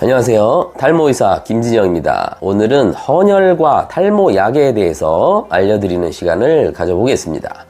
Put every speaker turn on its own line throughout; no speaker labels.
안녕하세요. 탈모의사 김진영입니다. 오늘은 헌혈과 탈모 약에 대해서 알려드리는 시간을 가져보겠습니다.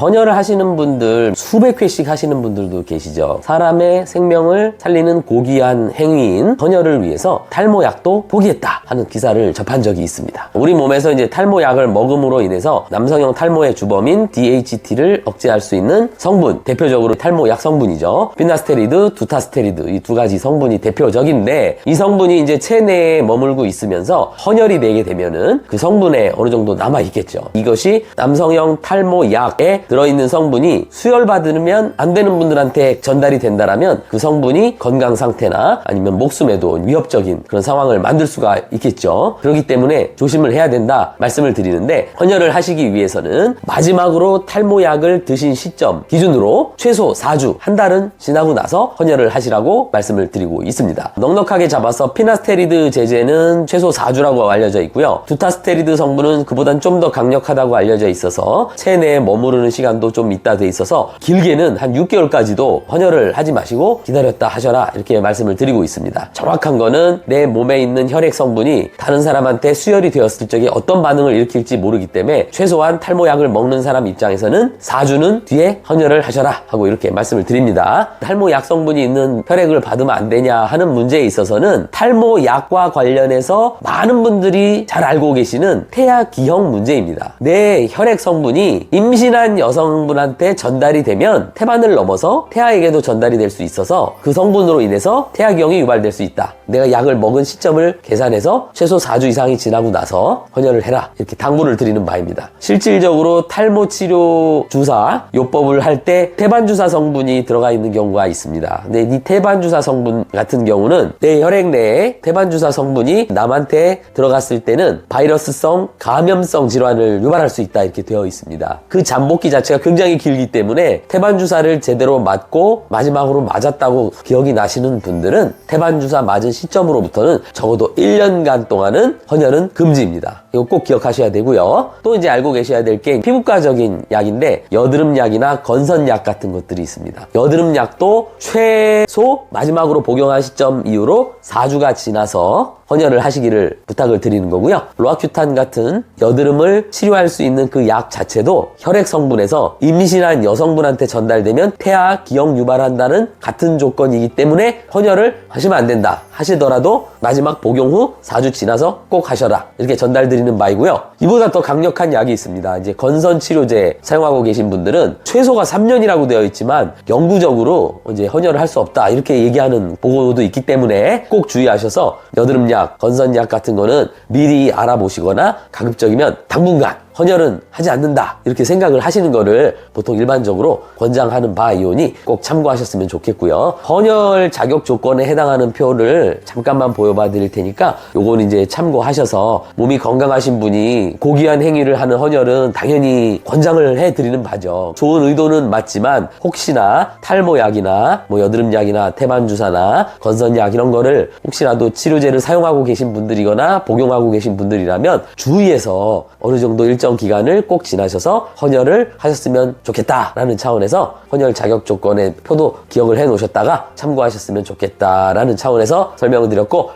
헌혈을 하시는 분들 수백 회씩 하시는 분들도 계시죠. 사람의 생명을 살리는 고귀한 행위인 헌혈을 위해서 탈모약도 포기했다 하는 기사를 접한 적이 있습니다. 우리 몸에서 이제 탈모약을 먹음으로 인해서 남성형 탈모의 주범인 DHT를 억제할 수 있는 성분, 대표적으로 탈모약 성분이죠. 피나스테리드, 두타스테리드 이 두 가지 성분이 대표적인데 이 성분이 이제 체내에 머물고 있으면서 헌혈이 되게 되면은 그 성분에 어느 정도 남아 있겠죠. 이것이 남성형 탈모약에 들어있는 성분이 수혈받으면 안 되는 분들한테 전달이 된다라면 그 성분이 건강 상태나 아니면 목숨에도 위협적인 그런 상황을 만들 수가 있겠죠. 그렇기 때문에 조심을 해야 된다 말씀을 드리는데 헌혈을 하시기 위해서는 마지막으로 탈모약을 드신 시점 기준으로 최소 4주, 한 달은 지나고 나서 헌혈을 하시라고 말씀을 드리고 있습니다. 넉넉하게 잡아서 피나스테리드 제제는 최소 4주라고 알려져 있고요. 두타스테리드 성분은 그보단 좀 더 강력하다고 알려져 있어서 체내에 머무르는 시간도 좀 있다 돼 있어서 길게는 한 6개월까지도 헌혈을 하지 마시고 기다렸다 하셔라 이렇게 말씀을 드리고 있습니다. 정확한 거는 내 몸에 있는 혈액 성분이 다른 사람한테 수혈이 되었을 적에 어떤 반응을 일으킬지 모르기 때문에 최소한 탈모약을 먹는 사람 입장에서는 4주는 뒤에 헌혈을 하셔라 하고 이렇게 말씀을 드립니다. 탈모약 성분이 있는 혈액을 받으면 안 되냐 하는 문제에 있어서는 탈모약과 관련해서 많은 분들이 잘 알고 계시는 태아 기형 문제입니다. 내 혈액 성분이 임신한 여성분한테 전달이 되면 태반을 넘어서 태아에게도 전달이 될 수 있어서 그 성분으로 인해서 태아 기형이 유발될 수 있다. 내가 약을 먹은 시점을 계산해서 최소 4주 이상이 지나고 나서 헌혈을 해라. 이렇게 당부를 드리는 바입니다. 실질적으로 탈모 치료 주사 요법을 할 때 태반 주사 성분이 들어가 있는 경우가 있습니다. 근데 이 태반 주사 성분 같은 경우는 내 혈액 내에 태반 주사 성분이 남한테 들어갔을 때는 바이러스성 감염성 질환을 유발할 수 있다 이렇게 되어 있습니다. 그 잠복기 자 체가 굉장히 길기 때문에 태반 주사를 제대로 맞고 마지막으로 맞았다고 기억이 나시는 분들은 태반 주사 맞은 시점으로부터는 적어도 1년간 동안은 헌혈은 금지입니다. 이거 꼭 기억하셔야 되고요. 또 이제 알고 계셔야 될 게 피부과적인 약인데 여드름 약이나 건선 약 같은 것들이 있습니다. 여드름 약도 최소 마지막으로 복용한 시점 이후로 4주가 지나서 헌혈을 하시기를 부탁을 드리는 거고요. 로아큐탄 같은 여드름을 치료할 수 있는 그 약 자체도 혈액 성분에서 임신한 여성분한테 전달되면 태아 기형 유발한다는 같은 조건이기 때문에 헌혈을 하시면 안 된다. 하시더라도 마지막 복용 후 4주 지나서 꼭 하셔라. 이렇게 전달드리는 바이고요. 이보다 더 강력한 약이 있습니다. 이제 건선 치료제 사용하고 계신 분들은 최소가 3년이라고 되어 있지만 영구적으로 이제 헌혈을 할 수 없다. 이렇게 얘기하는 보고도 있기 때문에 꼭 주의하셔서 여드름약, 건선약 같은 거는 미리 알아보시거나 가급적이면 당분간 헌혈은 하지 않는다. 이렇게 생각을 하시는 거를 보통 일반적으로 권장하는 바 이오니 꼭 참고하셨으면 좋겠고요. 헌혈 자격 조건에 해당하는 표를 잠깐만 보여봐 드릴 테니까 요건 이제 참고하셔서 몸이 건강하신 분이 고귀한 행위를 하는 헌혈은 당연히 권장을 해 드리는 바죠. 좋은 의도는 맞지만 혹시나 탈모약이나 뭐 여드름약이나 태반주사나 건선약 이런 거를 혹시라도 치료제를 사용하고 계신 분들이거나 복용하고 계신 분들이라면 주의해서 어느 정도 일정 기간을 꼭 지나셔서 헌혈을 하셨으면 좋겠다라는 차원에서 헌혈 자격 조건의 표도 기억을 해 놓으셨다가 참고하셨으면 좋겠다라는 차원에서 설명을 드렸고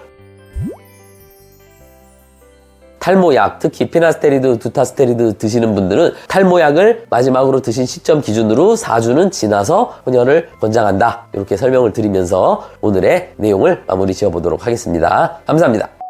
탈모약, 특히 피나스테리드, 두타스테리드 드시는 분들은 탈모약을 마지막으로 드신 시점 기준으로 4주는 지나서 헌혈을 권장한다. 이렇게 설명을 드리면서 오늘의 내용을 마무리 지어보도록 하겠습니다. 감사합니다.